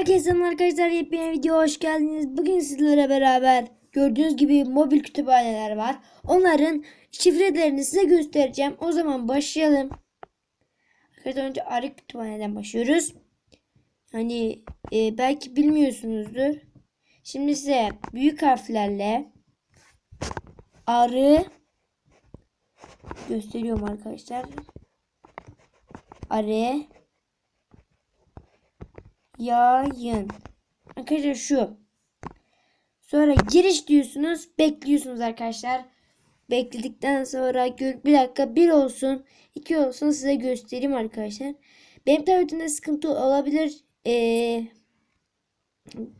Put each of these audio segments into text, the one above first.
Herkese arkadaşlar yepyeni video hoş geldiniz. Bugün sizlere beraber gördüğünüz gibi mobil kütüphaneler var. Onların şifrelerini size göstereceğim. O zaman başlayalım. Arkadaşlar önce arı kütüphaneden başlıyoruz. Hani e, belki bilmiyorsunuzdur. Şimdi size büyük harflerle arı gösteriyorum arkadaşlar. Arı yayın. Arkadaşlar şu. Sonra giriş diyorsunuz. Bekliyorsunuz arkadaşlar. Bekledikten sonra bir dakika bir olsun. iki olsun size göstereyim arkadaşlar. Benim tabletimde sıkıntı olabilir. Ee,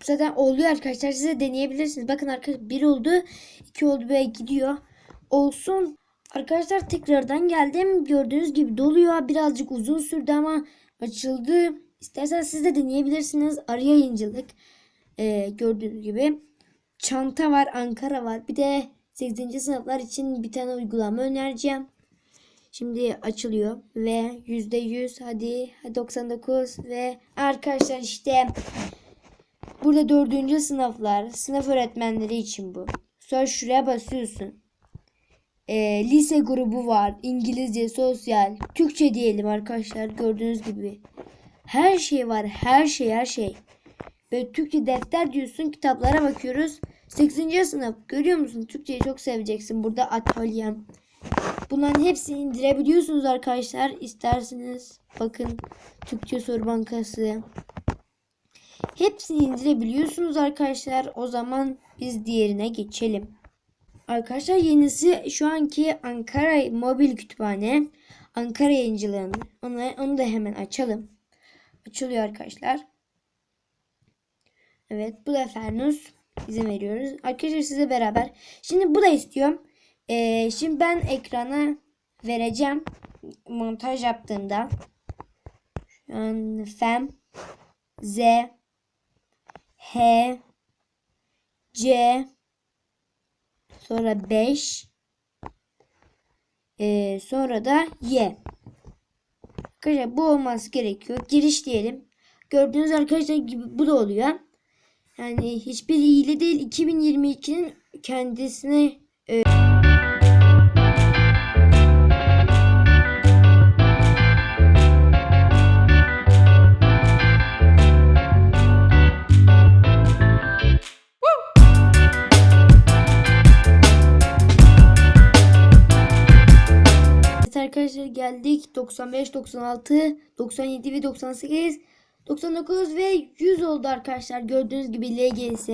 zaten oluyor arkadaşlar. Size deneyebilirsiniz. Bakın arkadaşlar bir oldu. iki oldu böyle gidiyor. Olsun. Arkadaşlar tekrardan geldim. Gördüğünüz gibi doluyor. Birazcık uzun sürdü ama açıldı. İstersen siz de deneyebilirsiniz. Arı yayıncılık. Ee, gördüğünüz gibi. Çanta var. Ankara var. Bir de 8. sınıflar için bir tane uygulama önereceğim. Şimdi açılıyor ve %100 hadi, hadi 99 ve arkadaşlar işte burada 4. sınıflar sınıf öğretmenleri için bu. Sonra şuraya basıyorsun. Ee, lise grubu var. İngilizce, sosyal, Türkçe diyelim arkadaşlar gördüğünüz gibi. Her şey var. Her şey her şey. Ve Türkçe defter diyorsun. Kitaplara bakıyoruz. 8. sınıf. Görüyor musun? Türkçeyi çok seveceksin. Burada atölyem. Bunların hepsini indirebiliyorsunuz arkadaşlar. İsterseniz bakın Türkçe soru bankası. Hepsini indirebiliyorsunuz arkadaşlar. O zaman biz diğerine geçelim. Arkadaşlar yenisi şu anki Ankara Mobil Kütüphane. Ankara yayıncılığını. Onu, onu da hemen açalım. Açılıyor arkadaşlar. Evet bu da Fernus. İzin veriyoruz. Arkadaşlar size beraber. Şimdi bu da istiyorum. Ee, şimdi ben ekrana vereceğim. Montaj yaptığımda. Şu an Fem Z H C sonra 5 ee, sonra da Y. Arkadaşlar bu olması gerekiyor. Giriş diyelim. Gördüğünüz arkadaşlar gibi bu da oluyor. Yani hiçbir hile değil. 2022'nin kendisine e, arkadaşlar geldik 95, 96, 97 ve 98, 99 ve 100 oldu arkadaşlar. Gördüğünüz gibi LGS.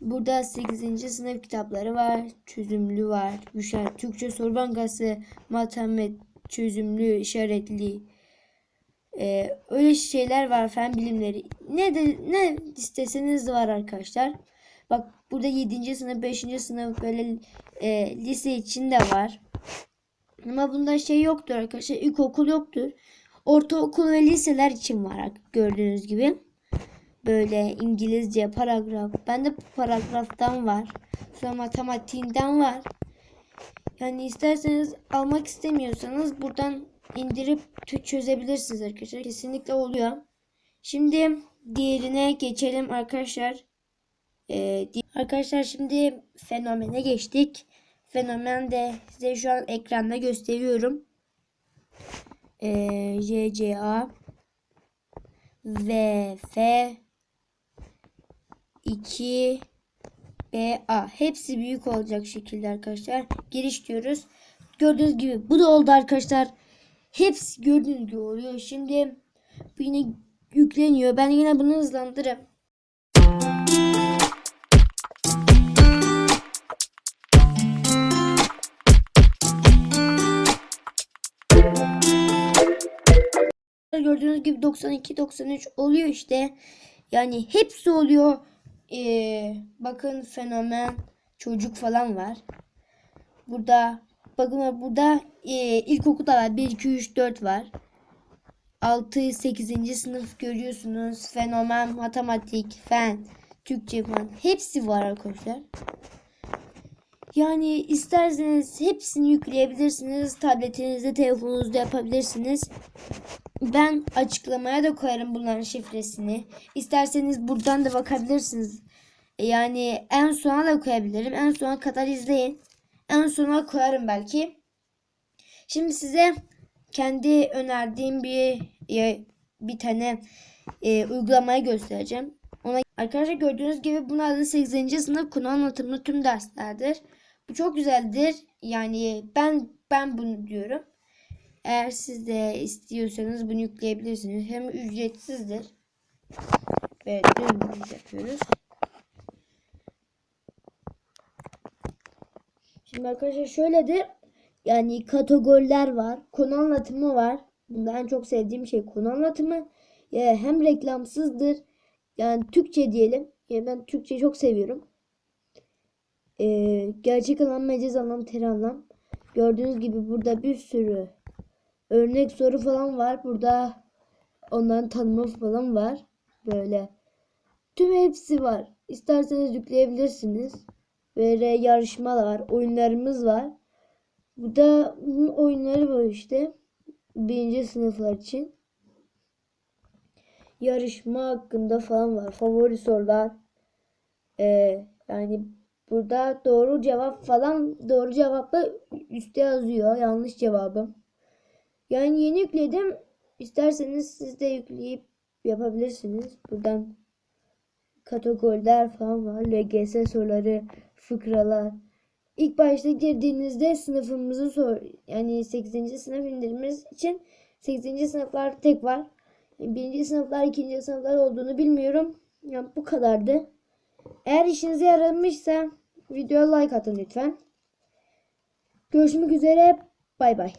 Burada 8. sınıf kitapları var. Çözümlü var. Müşer, Türkçe soru bankası, matematik çözümlü, işaretli. Ee, öyle şeyler var fen bilimleri. Ne de ne isteseniz de var arkadaşlar. Bak burada 7. sınıf, 5. sınıf böyle e, lise için de var. Ama bunda şey yoktur arkadaşlar. İlkokul yoktur. Ortaokul ve liseler için var gördüğünüz gibi. Böyle İngilizce paragraf. Bende paragraftan var. Sonra matematiğinden var. Yani isterseniz almak istemiyorsanız buradan indirip çözebilirsiniz arkadaşlar. Kesinlikle oluyor. Şimdi diğerine geçelim arkadaşlar. Ee, arkadaşlar şimdi fenomene geçtik. Fenomen de size şu an ekranda gösteriyorum. Ee, JCA VF 2 BA hepsi büyük olacak şekilde arkadaşlar. Giriş diyoruz. Gördüğünüz gibi bu da oldu arkadaşlar. Hepsi gördüğünüz gibi oluyor. Şimdi bu yine yükleniyor. Ben yine bunu hızlandırırım. Gördüğünüz gibi 92 93 oluyor işte. Yani hepsi oluyor. Ee, bakın fenomen çocuk falan var. Burada bakın burada e, ilkokulda var. 1 2 3 4 var. 6 8. sınıf görüyorsunuz. Fenomen, matematik, fen, Türkçe falan hepsi var arkadaşlar. Yani isterseniz hepsini yükleyebilirsiniz. Tabletinizde, telefonunuzda yapabilirsiniz. Ben açıklamaya da koyarım bunların şifresini. İsterseniz buradan da bakabilirsiniz. Yani en sona da koyabilirim. En sona kadar izleyin. En sona koyarım belki. Şimdi size kendi önerdiğim bir e, bir tane e, uygulamayı göstereceğim. Ona arkadaşlar gördüğünüz gibi bunun adı 8. sınıf konu anlatımlı tüm derslerdir. Bu çok güzeldir. Yani ben ben bunu diyorum. Eğer siz de istiyorsanız bunu yükleyebilirsiniz. Hem ücretsizdir. Ve dümdüz yapıyoruz. Şimdi arkadaşlar şöyledir. Yani kategoriler var. Konu anlatımı var. Bunda en çok sevdiğim şey konu anlatımı. Ya hem reklamsızdır. Yani Türkçe diyelim. Yani ben Türkçe çok seviyorum. Ee, gerçek anlam, mecaz anlam, ter anlam. Gördüğünüz gibi burada bir sürü örnek soru falan var. Burada onların tanımı falan var. Böyle. Tüm hepsi var. İsterseniz yükleyebilirsiniz. Böyle yarışmalar, oyunlarımız var. Bu da bunun oyunları var işte. Birinci sınıflar için. Yarışma hakkında falan var. Favori sorular. Ee, yani burada doğru cevap falan doğru cevapla üstte yazıyor. Yanlış cevabım. Yani yeni yükledim. İsterseniz siz de yükleyip yapabilirsiniz. Buradan kategoriler falan var. LGS soruları, fıkralar. İlk başta girdiğinizde sınıfımızı sor. Yani 8. sınıf indirmemiz için 8. sınıflar tek var. 1. sınıflar, 2. sınıflar olduğunu bilmiyorum. Yani bu kadardı. Eğer işinize yaramışsa videoya like atın lütfen. Görüşmek üzere. Bay bay.